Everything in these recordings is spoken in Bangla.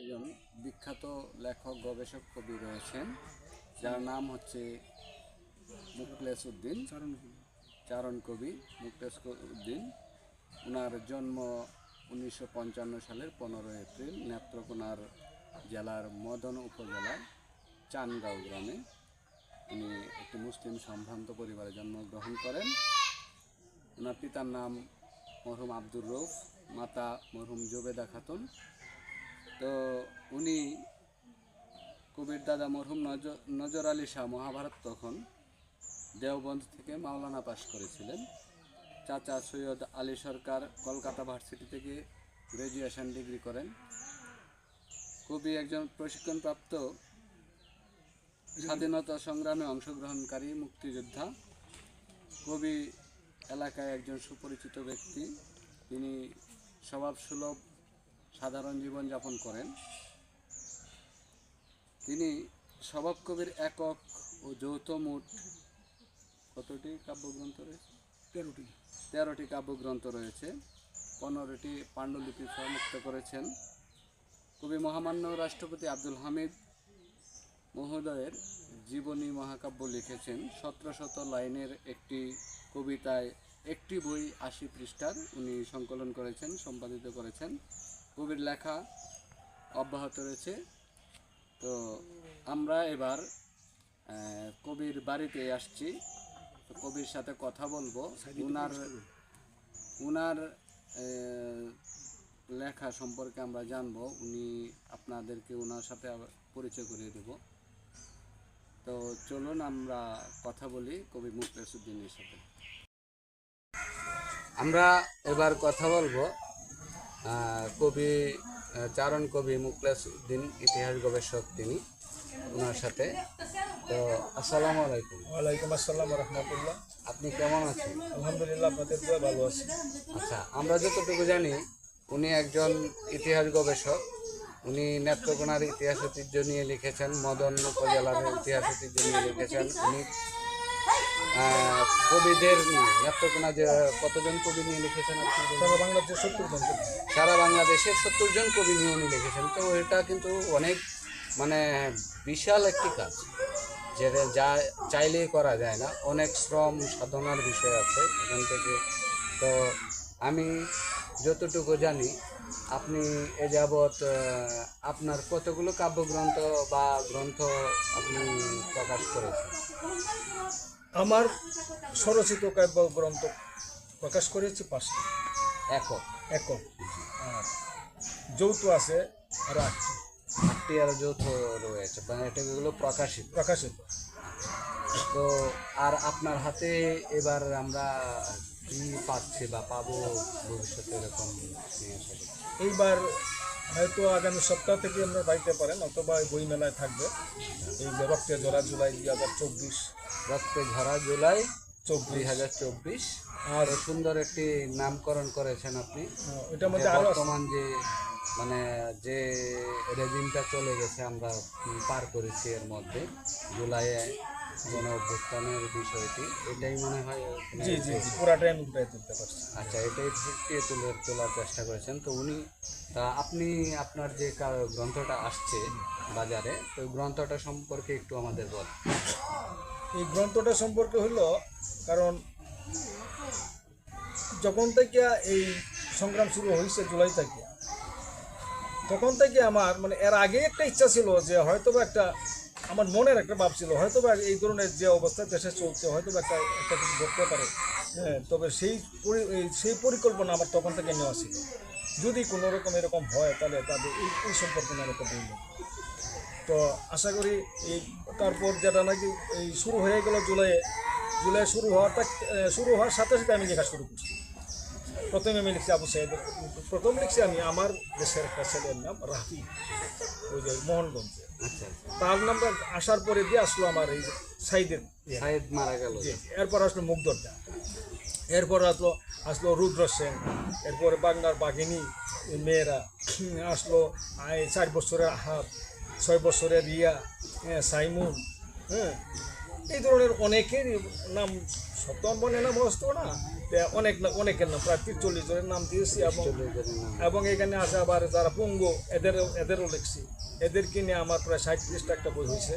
একজন বিখ্যাত লেখক গবেষক কবি রয়েছেন। যার নাম হচ্ছে মুকলেস উদ্দিন। চারণ কবি। মুকলেস উদ্দিন। ওনার জন্ম উনিশশো পঞ্চান্ন সালের পনেরোই এপ্রিল নেত্রকোনার জেলার মদন উপজেলার চানগাঁও গ্রামে। উনি একটি মুসলিম সম্ভ্রান্ত পরিবারে জন্মগ্রহণ করেন। ওনার পিতার নাম মরহুম আব্দুর রৌফ মাতা মরহুম জোবেদা খাতুন। তো উনি কবির দাদা মরহুম নজর আলী শাহ মহাভারত তখন দেওবন্দ থেকে মাওলানা পাশ করেছিলেন। চাচা সৈয়দ আলী সরকার কলকাতা ভার্সিটি থেকে গ্র্যাজুয়েশন ডিগ্রি করেন। কবি একজন প্রশিক্ষণপ্রাপ্ত স্বাধীনতা সংগ্রামে অংশগ্রহণকারী মুক্তিযোদ্ধা। কবি এলাকায় একজন সুপরিচিত ব্যক্তি। তিনি স্বভাবসুলভ সাধারণ জীবনযাপন করেন। তিনি স্বভাব কবির একক ও যৌথ মোট কতটি কাব্যগ্রন্থ রয়েছে? তেরোটি। তেরোটি কাব্যগ্রন্থ রয়েছে। পনেরোটি পাণ্ডুলিপি মুক্ত করেছেন। কবি মহামান্য রাষ্ট্রপতি আব্দুল হামিদ মহোদয়ের জীবনী মহাকাব্য লিখেছেন। সতেরো শত লাইনের একটি কবিতায় একটি বই আশি পৃষ্ঠার উনি সংকলন করেছেন সম্পাদিত করেছেন। কবির লেখা অব্যাহত রয়েছে। তো আমরা এবার কবির বাড়িতে আসছি। তো কবির সাথে কথা বলব। উনার উনার লেখা সম্পর্কে আমরা জানব। উনি আপনাদেরকে ওনার সাথে পরিচয় করিয়ে দেব। তো চলুন আমরা কথা বলি কবি মুকলেসুদ্দিনের সাথে। আমরা এবার কথা বলব কবি চারণ কবি মুকলেস উদ্দিন ইতিহাস গবেষক তিনি ওনার সাথে। তো আসসালামু আলাইকুম। ওয়ালাইকুম আসসালাম রহমতুল্লাহ। আপনি কেমন আছেন? আলহামদুলিল্লাহ আপনাদের দোয়া ভালো আছি। আচ্ছা আমরা যতটুকু জানি উনি একজন ইতিহাস গবেষক। উনি নেত্রকোনার ইতিহাস ঐতিহ্য নিয়ে লিখেছেন মদন উপজেলার ইতিহাস ঐতিহ্য নিয়ে লিখেছেন। উনি কবিদের নিয়ে নেত্রকোনা যে কতজন কবি নিয়ে লিখেছেন সারা বাংলাদেশের সত্তর জন সারা বাংলাদেশের সত্তর জন কবি নিয়ে উনি লিখেছেন। তো এটা কিন্তু অনেক মানে বিশাল একটি কাজ যেটা যা চাইলেই করা যায় না। অনেক শ্রম সাধনার বিষয় আছে এখান থেকে। তো আমি যতটুকু জানি আপনি এ যাবৎ আপনার কতগুলো কাব্যগ্রন্থ বা গ্রন্থ আপনি প্রকাশ করেছেন? আমার স্বরচিত কাব্য গ্রন্থ প্রকাশ করেছি পাঁচটি। একক। একক। আর যৌথ আছে আর আটটি। আটটি আর যৌথ রয়েছে মানে এটাগুলো প্রকাশিত। প্রকাশিত। তো আর আপনার হাতে এবার আমরা কি পাচ্ছি বা পাবো ভবিষ্যতে এরকম নিয়ে আসা এইবার হয়তো আগামী সপ্তাহ থেকে আমরা পাইতে পারেন অথবা এই বই মেলায় থাকবে। এই রক্তে জোড়া জুলাই দুই হাজার চব্বিশ রক্তে ঝরা জুলাই চব্বিশ হাজার চব্বিশ। আর সুন্দর একটি নামকরণ করেছেন আপনি। যে মধ্যে আরও বর্তমান যে মানে যে রেজিমটা চলে গেছে আমরা পার করেছি এর মধ্যে জুলাইয়ে। গণ অভ্যুত্থানের বিষয়টি এটাই মনে হয় জি জি জি পুরাটাই আমি উঠাই তুলতে পারছি। আচ্ছা এটাই ফুটিয়ে তুলে তোলার চেষ্টা করেছেন। তো উনি তা আপনি আপনার যে গ্রন্থটা আসছে বাজারে তো ওই গ্রন্থটা সম্পর্কে একটু আমাদের বল। এই গ্রন্থটা সম্পর্কে হলো কারণ যখন থেকে এই সংগ্রাম শুরু হয়েছে জুলাই থেকে তখন থেকে আমার মানে এর আগে একটা ইচ্ছা ছিল যে হয়তো বা একটা আমার মনের একটা ভাব ছিল। হয়তো বা এই ধরনের যে অবস্থা দেশে চলছে হয়তো বা একটা একটা কিছু ঘটতে পারে। হ্যাঁ তবে সেই সেই পরিকল্পনা আমার তখন থেকে নেওয়া ছিল। যদি কোনো রকম এরকম হয়, তাহলে তাদের এই এই সম্পর্কে আমি একটা বলব। তো আশা করি এই, তারপর যেটা নাকি এই শুরু হয়ে গেল জুলাইয়ে জুলাই শুরু হওয়াটা শুরু হওয়ার সাথে সাথে আমি লেখা শুরু করছি। প্রথমে আমি লিখছি আবু সাহেব প্রথম লিখছি আমি আমার দেশের একটা ছেলের নাম রাফি ওই যে মোহনগঞ্জে। আচ্ছা তার নামটা আসার পরে দিয়ে আসলো আমার এই সাইদের ইয়ে। সাহেদ মারা গেল। এরপর আসলো মুগ্ধরদা এরপর আসলো আসলো রুদ্র সেন। এরপরে বাংলার বাঘিনী মেয়েরা। আসলো চার বছরের আহাব ছয় বছরের রিয়া সাইমুন হ্যাঁ। এই ধরনের অনেকের নাম সপ্তম বনে না মস্ত না? অনেক অনেকের নাম প্রায় তিরচল্লিশ জনের নাম দিয়েছি এবং এবং এখানে আছে আবার যারা পঙ্গু এদের এদেরও লিখছি এদেরকে নিয়ে আমার প্রায় ষাট ত্রিশটা একটা বই হয়েছে।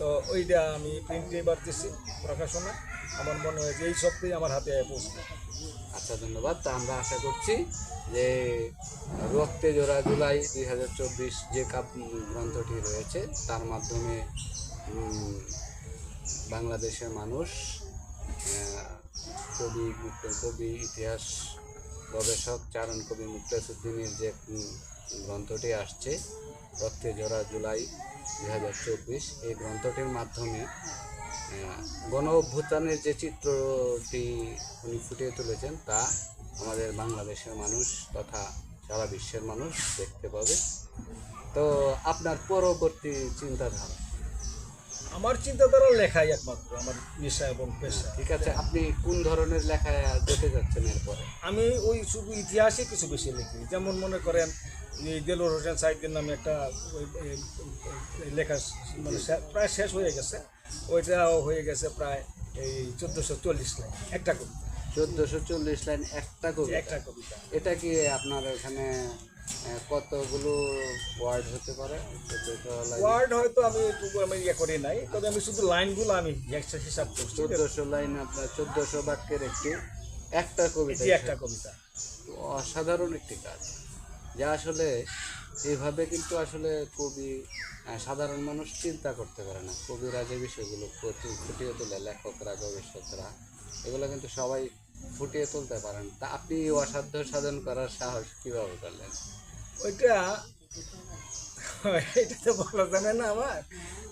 তো ওইটা আমি প্রিন্টে এবার দিচ্ছি প্রকাশনা। আমার মনে হয় যে এই সপ্তাহে আমার হাতে পৌঁছবে। আচ্ছা ধন্যবাদ। তা আমরা আশা করছি যে রক্তে জোড়া জুলাই দুই হাজার চব্বিশ যে কাপ গ্রন্থটি রয়েছে তার মাধ্যমে বাংলাদেশের মানুষ কবি কবি, ইতিহাস গবেষক চারণ কবি মুক্তাসুদ্দিনের যে গ্রন্থটি আসছে, রক্তে জোড়া জুলাই দুই হাজার চব্বিশ, এই গ্রন্থটির মাধ্যমে গণ অভ্যুত্থানের যে চিত্রটি উনি ফুটিয়ে তুলেছেন, তা আমাদের বাংলাদেশের মানুষ তথা সারা বিশ্বের মানুষ দেখতে পাবে। তো আপনার পরবর্তী চিন্তাধারা? আমার চিন্তাধারা লেখাই একমাত্র আমার নেশা এবং পেশা। ঠিক আছে আপনি কোন ধরনের লেখা যেতে যাচ্ছেন এরপরে? আমি ওই শুধু ইতিহাসে কিছু বেশি লিখি। যেমন মনে করেন এই দেলোর হোসেন সাইদের নামে একটা লেখা মানে প্রায় শেষ হয়ে গেছে। ওইটাও হয়ে গেছে প্রায় এই চোদ্দোশো চল্লিশ লাইন একটা কবিতা। চোদ্দোশো চল্লিশ লাইন একটা কবিতা। একটা কবিতা। এটা কি আপনার এখানে কতগুলো ওয়ার্ড হতে পারে? ওয়ার্ড হয়তো আমি আমি ইয়ে করি নাই তবে আমি শুধু লাইনগুলো আমি হিসাব হিসাব করছি। চোদ্দশো লাইন আপনার চোদ্দশো বাক্যের একটি একটা কবিতা একটা কবিতা। অসাধারণ একটি কাজ। যা আসলে এইভাবে কিন্তু আসলে কবি সাধারণ মানুষ চিন্তা করতে পারে না। কবিরা যে বিষয়গুলো ফুটি- ফুটিয়ে তোলে লেখকরা গবেষকরা এগুলো কিন্তু সবাই ফুটিয়ে তুলতে পারেন। তা আপনি অসাধ্য সাধন করার সাহস কীভাবে করলেন? ওইটা এটা তো বলা জানে না আমার।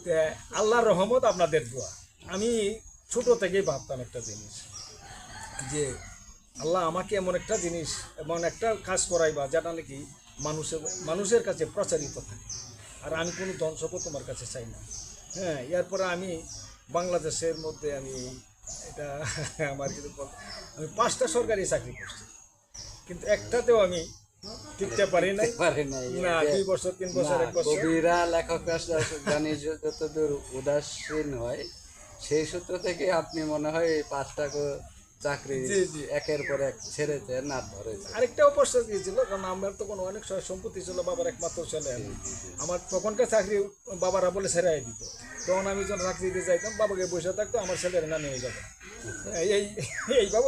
তে আল্লাহর রহমত আপনাদের দোয়া। আমি ছোট থেকেই ভাবতাম একটা জিনিস, যে আল্লাহ আমাকে এমন একটা জিনিস, এমন একটা কাজ করাইবা যেটা নাকি মানুষের মানুষের কাছে প্রচারিত থাকে। আর আমি কোনো সম্পদ তোমার কাছে চাই না। হ্যাঁ এরপরে আমি বাংলাদেশের মধ্যে আমি এটা আমার কিন্তু আমি পাঁচটা সরকারি চাকরি করছি। কিন্তু একটাতেও আমি টিকতে পারি নাই। পারে নাই না দুই বছর তিন বছর এক বছর। কবিরা লেখকরা যতদূর উদাসীন হয় সেই সূত্র থেকে আপনি মনে হয় এই পাঁচটা চাকরি। একের পর এক ছেড়েছেন আর ধরেছেন আরেকটা অপরসর দিয়েছিল কারণ আমার তো কোনো অনেক সয় সম্পত্তি ছিল বাবার একমাত্র ছেলে আমি। আমার তখনকার চাকরি বাবারা বলে ছেড়াই দিত। তখন আমি যখন চাকরি দিতে যাইতাম বাবাকে বসে থাকতো আমার ছেলের না নিয়ে যাবে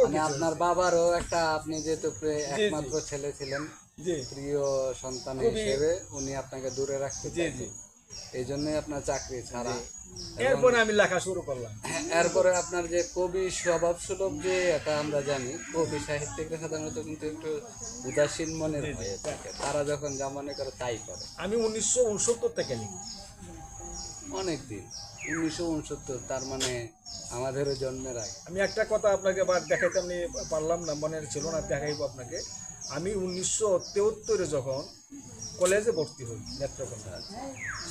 মানে আপনার বাবারও একটা আপনি যেহেতু একমাত্র ছেলে ছিলেন প্রিয় সন্তান হিসেবে উনি আপনাকে দূরে রাখতে জি এই জন্যই আপনার চাকরি ছাড়া। এরপরে আমি লেখা শুরু করলাম। এরপরে আপনার যে কবি স্বভাব সুলভ যে এটা আমরা জানি কবি সাহিত্যিকরা সাধারণত কিন্তু একটু উদাসীন মনের হয়ে থাকে তারা যখন যা মনে করে তাই করে। আমি উনিশশো উনসত্তর থেকে লিখি। অনেক দিন উনিশশো উনসত্তর তার মানে আমাদেরও জন্মের আগে। আমি একটা কথা আপনাকে আবার দেখাইতে আমি পারলাম না মনে ছিল না দেখাইবো আপনাকে। আমি উনিশশো তেহত্তরে যখন কলেজে ভর্তি হই নেত্রকোনা।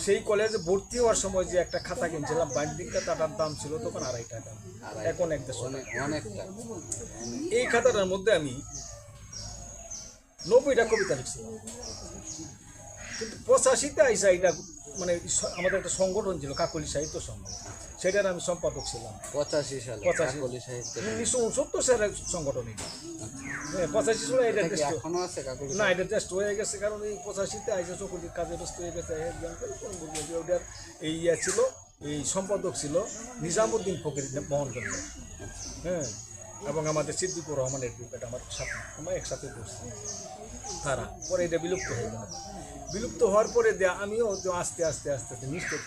সেই কলেজে ভর্তি হওয়ার সময় যে একটা খাতা কিনছিলাম বাইন্ডিং খাতাটার দাম ছিল তখন আড়াই টাকা। এখন এক দেড়শো অনেক অনেকটা এই খাতাটার মধ্যে আমি নব্বইটা কবিতা লিখছিলাম। কিন্তু পঁচাশিতে আইসা এটা মানে আমাদের একটা সংগঠন ছিল কাকলি সাহিত্য সংঘ সেটার আমি সম্পাদক ছিলাম। পঁচাশি সালে পঁচাশি। সাহিত্য উনিশশো উনসত্তর সালের সংগঠন এটা হ্যাঁ পঁচাশি সালে এটা টেস্ট এখনও আছে কাকলি না এটা টেস্ট হয়ে গেছে কারণ এই পঁচাশিতে আইসা চকুলির কাজে ব্যস্ত হয়ে গেছে ওটার এই ইয়ে ছিল এই সম্পাদক ছিল নিজামুদ্দিন ফকির মোহন হ্যাঁ এবং আমাদের সিদ্দিকুর রহমানের গ্রুপ এটা আমার সাথে আমরা একসাথে করছি তারা পরে এটা বিলুপ্ত হয়ে গেল। বিলুপ্ত হওয়ার পরে আমিও তো আস্তে আস্তে আস্তে আস্তে নিশ্চিত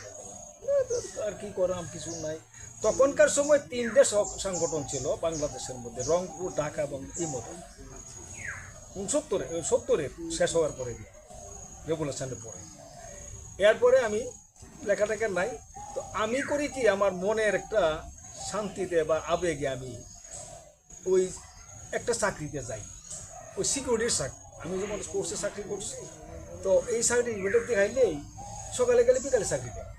আর কি করাম, কিছু নাই। তখনকার সময় তিনটে সংগঠন ছিল, বাংলাদেশের মধ্যে, রংপুর, ঢাকা এবং ইমোটন উনসত্তরে সত্তরে শেষ হওয়ার পরে রেগুলেশনের পরে। এরপরে আমি লেখাটাকে নাই। তো আমি করি কি, আমার মনের একটা শান্তিতে বা আবেগে আমি ওই একটা চাকরিতে যাই। ওই সিকিউরিটির চাকরি আমি যেমন কোর্সে চাকরি করছি তো এই সার্টিফিকেট দেখাইলেই সকালে গেলে বিকালে চাকরি দেয়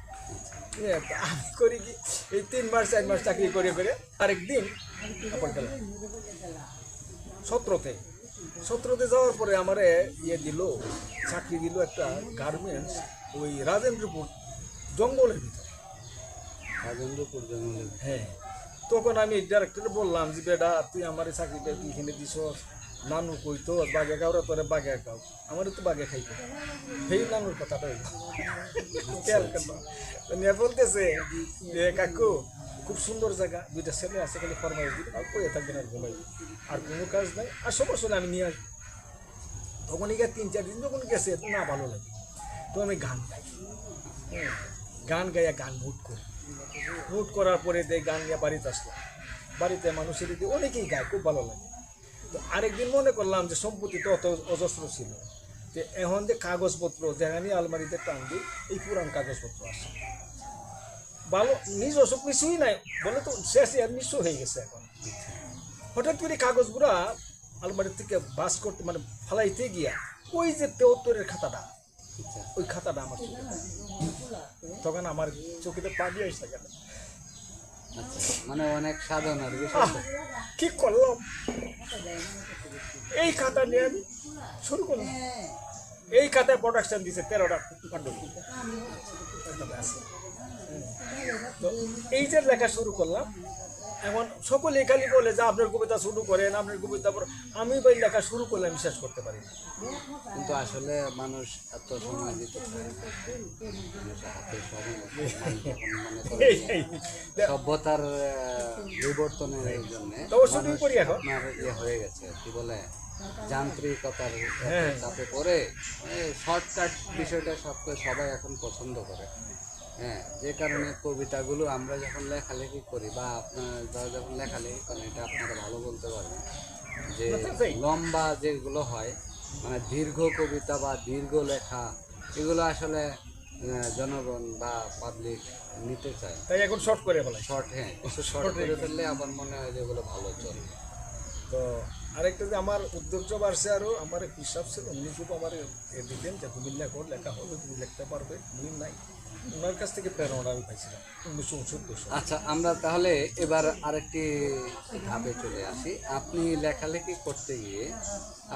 আমি করি কি এই তিন মাস চার মাস চাকরি করে করে আরেকদিন সত্রতে সতেরোতে যাওয়ার পরে আমারে ইয়ে দিল চাকরি দিল একটা গার্মেন্টস ওই রাজেন্দ্রপুর জঙ্গলের ভিতরে। রাজেন্দ্রপুর জঙ্গলে হ্যাঁ তখন আমি ডাইরেক্টর বললাম যে বেটা তুই আমার চাকরিটা তুই এখানে দিছ নানু কইতো বাগে গাওরা তোরে বাগে গাও আমার তো বাগে খাইতো সেই নানুর কথাটা নিয়ে বলতেছে যে কাকু, খুব সুন্দর জায়গা। দুইটা ছেলে আছে, খালি ফরমাইশ দিবে, আর কয়ে থাকবেন আর ঘুমাই আর কোনো কাজ নাই। আর সমস্যা আমি নিয়ে আসব। তখন গিয়ে তিন, চার দিন যখন গেছে, না ভালো লাগে। তো আমি গান গাই। গান গাইয়া গান ভোট করি। ভোট করার পরে দেয় গান নিয়ে বাড়িতে আসলাম। বাড়িতে মানুষের অনেকেই গায়, খুব ভালো লাগে। তো আরেকদিন মনে করলাম যে সম্পত্তি তো অত অজস্র ছিল। যে এখন যে কাগজপত্র যেখানে আলমারিতে টান দিই এই পুরান কাগজপত্র আসে ভালো নিজ অসুখ কিছুই নাই, বলে তো শেষ আর নিঃস্ব হয়ে গেছে এখন। হঠাৎ করে কাগজগুলা আলমারির থেকে বাস করতে মানে ফালাইতে গিয়া, ওই যে তেহত্তরের খাতাটা, ওই খাতাটা আমার তখন আমার চোখেতে পা দিয়ে এসে গেল মানে অনেক সাধনার আহ, কি করলাম? এই খাতা নিয়ে আমি শুরু করলাম। এই খাতায় প্রোডাকশন দিছে তেরোটা এই যে লেখা শুরু করলাম। এখন সকলে খালি বলে যে আপনার কবিতা শুরু করেন আপনার কবিতা আমি ভাই লেখা শুরু করলে আমি শেষ করতে পারি না। কিন্তু আসলে মানুষ এত সময় দিতে করে সভ্যতার বিবর্তনের জন্য করি। ইয়ে হয়ে গেছে কি বলে যান্ত্রিকতার হ্যাঁ। চাপে পড়ে। শর্টকাট বিষয়টা সব সবাই এখন পছন্দ করে। হ্যাঁ যে কারণে কবিতাগুলো আমরা যখন লেখালেখি করি বা আপনারা যখন লেখালেখি করেন এটা আপনারা ভালো বলতে পারবেন। যে লম্বা যেগুলো হয় মানে দীর্ঘ কবিতা বা দীর্ঘ লেখা এগুলো আসলে জনগণ বা পাবলিক নিতে চায়। তাই এখন শর্ট করে ফেলাই শর্ট হ্যাঁ কিছু শর্ট করে ফেললে আমার মনে হয় যে এগুলো ভালো চলে। তো আরেকটা যে আমার উদ্যোগ বাড়ছে আরও আমার হিসাব ছিল উনি শুধু আমার এ দিলেন যে তুমি লেখো লেখা হবে তুমি লিখতে পারবে নাই। ওনার কাছ থেকে প্রেরণা আমি পাইছিলাম উনিশশো উনসত্তর আচ্ছা আমরা তাহলে এবার আরেকটি ধাপে চলে আসি। আপনি লেখালেখি করতে গিয়ে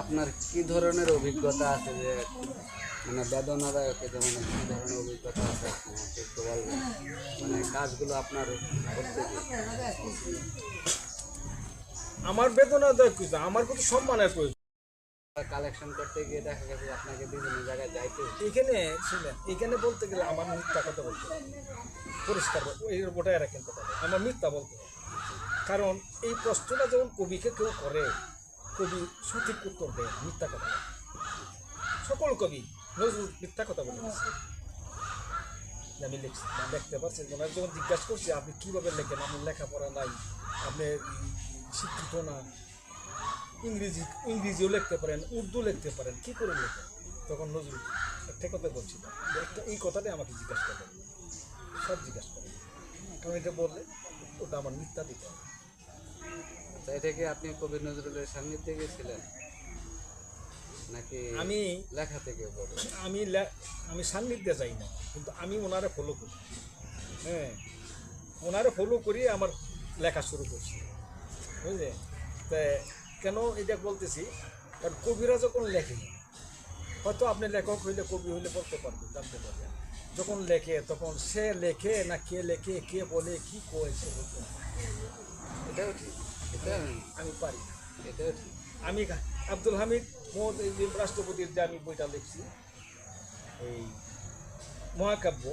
আপনার কি ধরনের অভিজ্ঞতা আছে যে মানে বেদনাদায়ক যেমন কি ধরনের অভিজ্ঞতা আছে একটু বলবেন। মানে কাজগুলো আপনার করতে গিয়ে। আমার বেদনা দেয় কিছু আমার কিন্তু সম্মানের প্রয়োজন। কালেকশন করতে গিয়ে দেখা গেছে আপনাকে বিভিন্ন জায়গায় যাইতে এখানে, শুনেন, এখানে বলতে গেলে আমার মিথ্যা কথা বলতে পরিষ্কার বল- এই ওটা এরা কথা আমার মিথ্যা বলতে কারণ এই প্রশ্নটা যখন কবিকে কেউ করে, কবি সঠিক উত্তর দেয় মিথ্যা কথা। সকল কবি নজরুল মিথ্যা কথা বলে আমি লিখছি দেখতে পাচ্ছি ওনার যখন জিজ্ঞাসা করছি, আপনি কীভাবে লেখেন? আপনার লেখাপড়া নাই, আপনি শিক্ষিত না? ইংরেজি ইংরেজিও লিখতে পারেন উর্দু লিখতে পারেন কি করে লেখেন তখন নজরুল একটা কথা বলছিল। একটা এই কথাটাই আমাকে জিজ্ঞাসা করবেন সব জিজ্ঞাসা করেন কারণ এটা বললে ওটা আমার মিথ্যা দিতে হবে। আচ্ছা এটা কি আপনি কবি নজরুলের সান্নিধ্যে গেছিলেন নাকি আমি লেখা থেকে আমি আমি সান্নিধ্যে যাই না কিন্তু আমি ওনারে ফলো করি। হ্যাঁ ওনারে ফলো করি আমার লেখা শুরু করছি। বুঝলে? তা কেন এটা বলতেছি কারণ কবিরা যখন লেখে হয়তো আপনি লেখক হইলে কবি হইলে বলতে পারবেন জানতে পারবেন। যখন লেখে তখন সে লেখে না কে লেখে কে বলে কি কয় সে বলতে এটাও ঠিক এটা আমি পারি। এটাও ঠিক। আমি আব্দুল হামিদ রাষ্ট্রপতির যে আমি বইটা লিখছি এই মহাকাব্য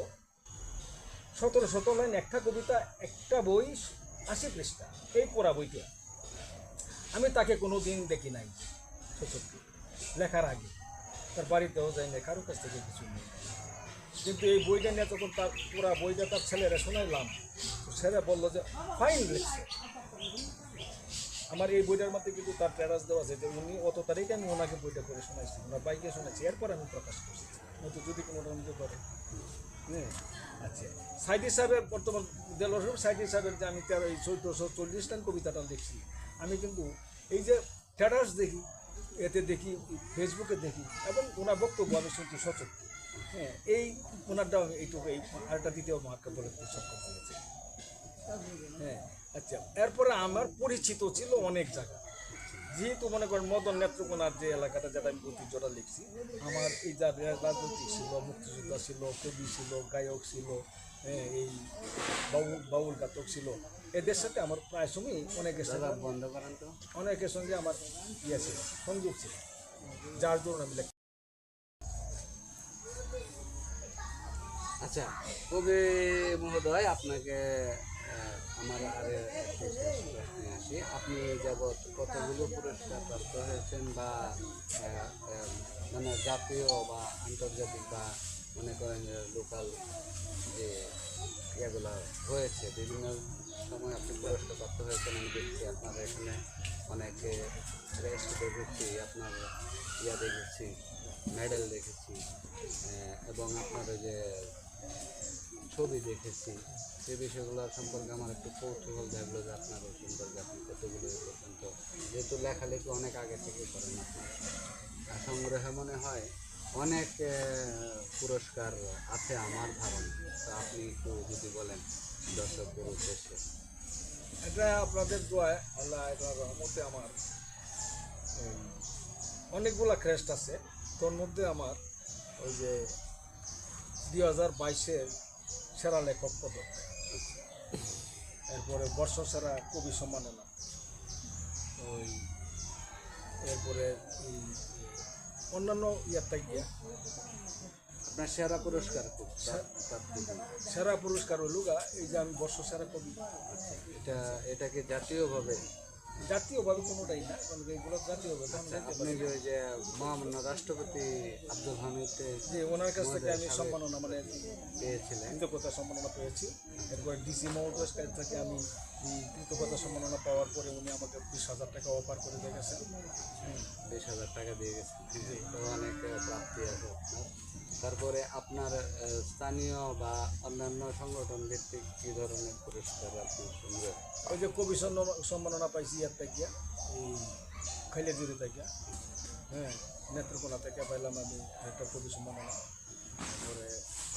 সতেরো শত লাইন একটা কবিতা একটা বই আশি পৃষ্ঠা এই পড়া বইটা। আমি তাকে কোনো দিন দেখি নাই, সত্যি। লেখার আগে। তার বাড়িতেও যাই না কারোর কাছ থেকে কিছু নেই। কিন্তু এই বইটা নিয়ে তখন তার পুরা বইটা তার ছেলেরা শোনাইলাম ছেলে বলল যে ফাইন লিখছে। আমার এই বইটার মধ্যে কিন্তু তার টেরাস দেওয়া আছে যে, উনি অত তারিখে আমি ওনাকে বইটা করে শোনাইছি, ওনার বাইকে শোনাচ্ছি এরপর আমি প্রকাশ করছি। হয়তো যদি কোনো রকম করে। হ্যাঁ আচ্ছা। সাইদি সাহেবের বর্তমান দেলোর সাইদি সাহেবের যে আমি তেরো চৌদ্দশো চল্লিশ টান কবিতাটা লিখছি আমি কিন্তু এই যে স্ট্যাটাস দেখি, এতে দেখি, ফেসবুকে দেখি, এবং ওনার বক্তব্য আমি শুনছি সচেতন হ্যাঁ এই ওনারটাও আমি এইটুকু এই আরেকটা দ্বিতীয় মহাকাব্য বলে সক্ষম হয়েছে। হ্যাঁ আচ্ছা এরপরে আমার পরিচিত ছিল অনেক জায়গা। যেহেতু মনে করেন মদন নেত্রকোনার যে এলাকাটা যেটা আমি ঐতিহ্যটা লিখছি আমার এই যা রাজনৈতিক ছিল মুক্তিযোদ্ধা ছিল কবি ছিল গায়ক ছিল হ্যাঁ, এই বাউল বাউল গাতক ছিল এদের সাথে আমার প্রায় সময় অনেকের সাথে বন্ধ করেন তো? অনেকের সঙ্গে আমার ইয়ে ছিল সংযোগ ছিল যার জন্য আমি আচ্ছা কবি মহোদয় আপনাকে আমার আর আসি, আপনি যাবৎ কতগুলো পুরস্কার প্রাপ্ত হয়েছেন বা মানে জাতীয় বা আন্তর্জাতিক বা মনে করেন লোকাল যে ইয়েগুলো হয়েছে, বিভিন্ন সময় আপনি পুরস্কার প্রাপ্ত হয়েছেন, আমি দেখছি আপনার এখানে অনেকে রেস্ট দেখেছি, আপনার ইয়া দেখেছি মেডেল দেখেছি এবং আপনার যে ছবি দেখেছি। সে বিষয়গুলো সম্পর্কে আমার একটু কৌতূহল জাগলো যে আপনার ওই সম্পর্কে আপনি কতগুলো পর্যন্ত যেহেতু লেখালেখি অনেক আগে থেকে করেন আপনার। সংগ্রহে মনে হয় অনেক পুরস্কার আছে আমার ধারণা। তো আপনি একটু যদি বলেন দর্শকদের উদ্দেশ্যে। এটা আপনাদের দোয়ায়, আল্লাহ রহমতে আমার অনেকগুলা ক্রেস্ট আছে। তোর মধ্যে আমার ওই যে দুই হাজার বাইশের সেরা লেখক পদক। এরপরে বর্ষ সেরা কবি সম্মাননা। ওই এরপরে অন্যান্য ইয়ারটা গিয়া আপনার সেরা পুরস্কার। সেরা পুরস্কার হইল গা এই যে আমি বর্ষ সেরা কবি। আচ্ছা এটা এটাকে জাতীয়ভাবে জাতীয়ভাবে কোনোটাই না এগুলো জাতীয়ভাবে আপনি যে ওই যে মহামান্য রাষ্ট্রপতি আব্দুল হামিদ যে ওনার কাছ থেকে আমি সম্মাননা মানে পেয়েছিলেন। কৃতজ্ঞতা সম্মাননা পেয়েছি। এরপর ডিসি মহোদয়ের কাছ থেকে আমি কৃতজ্ঞতা সম্মাননা পাওয়ার পরে উনি আমাকে বিশ হাজার টাকা অফার করে দিয়ে গেছেন। বিশ হাজার টাকা দিয়ে গেছেন। তো অনেক প্রাপ্তি আছে তারপরে আপনার স্থানীয় বা অন্যান্য সংগঠন ভিত্তিক কী ধরনের পুরস্কার আপনি সংগ্রহ ওই যে কবি সম্মাননা পাইছি ইয়ার থেকে এই খাইলেজুরি থেকে হ্যাঁ নেত্রকোনা থেকে পাইলাম আমি একটা কবি সম্মাননা। তারপরে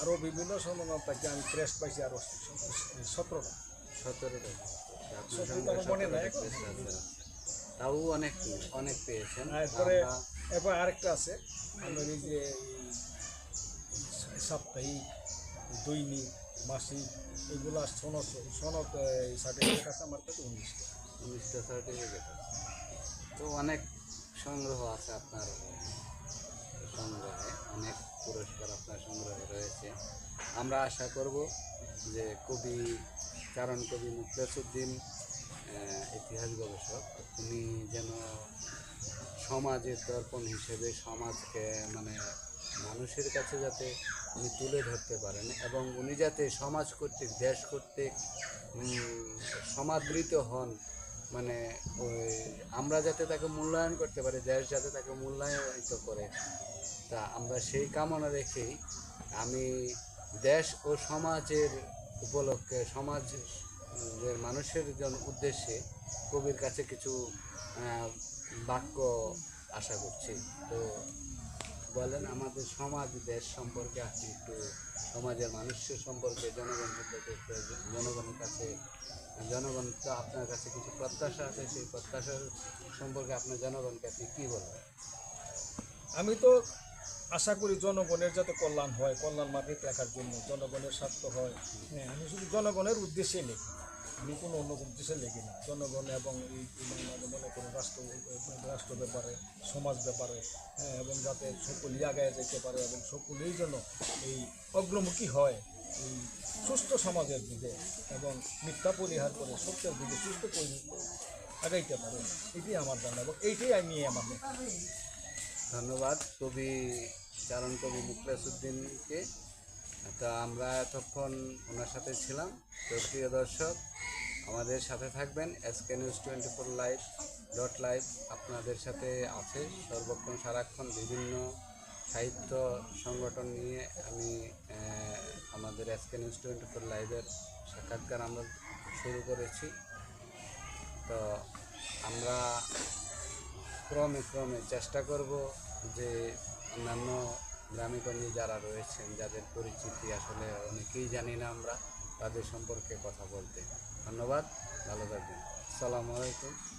আরও বিভিন্ন সম্মাননা থেকে আমি ক্রেস্ট পাইছি আরও সতেরোটা। আপনার সঙ্গে আছে। তাও অনেক অনেক পেয়েছেন। এরপরে এরপর আরেকটা আছে। আমার এই যে সাপ্তাহিক দৈনিক মাসিক এগুলো সনদ সনদ সার্টিফিকেট আছে আমার কাছে উনিশটা। উনিশটা সার্টিফিকেট আছে। তো অনেক সংগ্রহ আছে আপনার সংগ্রহে অনেক পুরস্কার আপনার সংগ্রহে রয়েছে। আমরা আশা করব যে কবি কারণ কবি মুখলেসুদ্দিন ইতিহাস গবেষক। উনি যেন সমাজের দর্পণ হিসেবে সমাজকে মানে মানুষের কাছে যাতে উনি তুলে ধরতে পারেন এবং উনি যাতে সমাজ কর্তৃক, দেশ কর্তৃক সমাদৃত হন মানে ওই আমরা যাতে তাকে মূল্যায়ন করতে পারি, দেশ যাতে তাকে মূল্যায়নিত করে, তা আমরা সেই কামনা রেখেই আমি দেশ ও সমাজের উপলক্ষে সমাজের মানুষের জন- উদ্দেশ্যে কবির কাছে কিছু বাক্য আশা করছি। তো বলেন, আমাদের সমাজ, দেশ সম্পর্কে আপনি একটু, সমাজের মানুষের সম্পর্কে, জনগণ সম্পর্কে জনগণের কাছে, জনগণ তো আপনার কাছে কিছু প্রত্যাশা আছে, সেই প্রত্যাশার সম্পর্কে আপনার জনগণকে আপনি কী বলবেন? আমি তো আশা করি জনগণের যাতে কল্যাণ হয়, কল্যাণ মার্কেট রাখার জন্য জনগণের স্বার্থ হয়। হ্যাঁ আমি শুধু জনগণের উদ্দেশ্যে লিখি। আমি কোনো অন্য উদ্দেশ্যে লিখি না। জনগণ এবং এই মানে মনে করুন রাষ্ট্র রাষ্ট্র ব্যাপারে, সমাজ ব্যাপারে হ্যাঁ এবং যাতে সকলেই আগায় যেতে পারে এবং সকলেই যেন এই অগ্রমুখী হয় এই সুস্থ সমাজের দিকে এবং মিথ্যা পরিহার করে সত্যের দিকে সুস্থ আগাইতে পারে। এটাই আমার জানা এবং এইটাই আমি আমার ধন্যবাদ। কবি চারণ কবি মুখলেসুদ্দিনকে। তা আমরা এতক্ষণ ওনার সাথে ছিলাম। তো প্রিয় দর্শক, আমাদের সাথে থাকবেন SK news twenty four live dot live. আপনাদের সাথে আছে সর্বক্ষণ সারাক্ষণ বিভিন্ন সাহিত্য সংগঠন নিয়ে আমি আমাদের এসকে নিউজ টোয়েন্টি ফোর লাইভের সাক্ষাৎকার আমরা শুরু করেছি। তো আমরা ক্রমে ক্রমে চেষ্টা করব যে অন্যান্য গ্রামীগঞ্জে যারা রয়েছেন, যাদের পরিচিতি আসলে অনেকেই জানি না আমরা, তাদের সম্পর্কে কথা বলতে। ধন্যবাদ, ভালো থাকবেন। আসসালামু আলাইকুম।